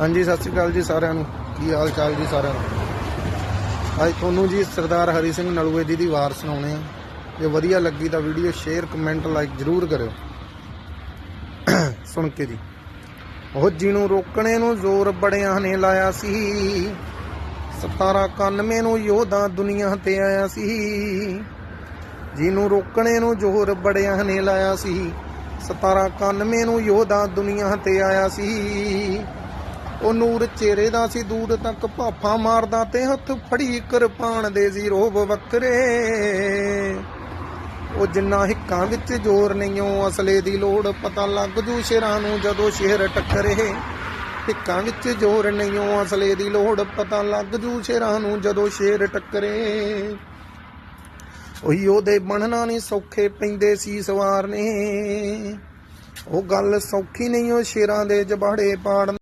ਹਾਂਜੀ, ਸਤਿ ਸ਼੍ਰੀ ਅਕਾਲ ਜੀ ਸਾਰਿਆਂ ਨੂੰ। ਕੀ ਹਾਲ ਚਾਲ ਜੀ ਸਾਰਿਆਂ ਨੂੰ? ਅੱਜ ਤੁਹਾਨੂੰ ਜੀ ਸਰਦਾਰ ਹਰੀ ਸਿੰਘ ਨਲੂਏ ਜੀ ਦੀ ਵਾਰ ਸੁਣਾਉਣੇ ਆ। ਜੇ ਵਧੀਆ ਲੱਗੀ ਤਾਂ ਵੀਡੀਓ ਸ਼ੇਅਰ, ਕਮੈਂਟ, ਲਾਈਕ ਜ਼ਰੂਰ ਕਰਿਓ। ਸੁਣ ਕੇ ਜੀ। ਉਹ ਜਿਹਨੂੰ ਰੋਕਣੇ ਨੂੰ ਜ਼ੋਰ ਬੜਿਆਂ ਨੇ ਲਾਇਆ ਸੀ 1791 ਨੂੰ ਯੋਧਾ ਦੁਨੀਆ ਤੇ ਆਇਆ ਸੀ। ਜਿਹਨੂੰ ਰੋਕਣੇ ਨੂੰ ਜ਼ੋਰ ਬੜਿਆਂ ਨੇ ਲਾਇਆ ਸੀ 1791 ਨੂੰ ਯੋਧਾ ਦੁਨੀਆ ਤੇ ਆਇਆ ਸੀ। ਉਹ ਨੂਰ ਚਿਹਰੇ ਦਾ ਸੀ, ਦੂਰ ਤੱਕ ਭਾਫਾ ਮਾਰਦਾ ਤੇ ਹੱਥ ਫੜੀ ਕਿਰਪਾਨ ਦੇ ਸੀ ਰੋਬ ਵੱਖਰੇ। ਉਹ ਜਿੰਨਾ ਹਿੱਕਾਂ ਵਿੱਚ ਜ਼ੋਰ ਨਹੀਂ, ਉਹ ਅਸਲੇ ਦੀ ਲੋੜ ਪਤਾ ਲੱਗ ਜੂ ਸ਼ੇਰਾਂ ਨੂੰ ਜਦੋਂ ਸ਼ੇਰ ਟੱਕਰੇ। ਹਿੱਕਾਂ ਵਿੱਚ ਜ਼ੋਰ ਨਹੀਂ, ਉਹ ਅਸਲੇ ਦੀ ਲੋੜ ਪਤਾ ਲੱਗ ਜੂ ਸ਼ੇਰਾਂ ਨੂੰ ਜਦੋਂ ਸ਼ੇਰ ਟੱਕਰੇ। ਉਹੀ ਉਹਦੇ ਬਣਨਾ ਨਹੀਂ, ਸੌਖੇ ਪੈਂਦੇ ਸੀ ਸਵਾਰ ਨੇ ਉਹ ਗੱਲ ਸੌਖੀ ਨਹੀਂ, ਉਹ ਸ਼ੇਰਾਂ ਦੇ ਜਬਾੜੇ ਪਾੜ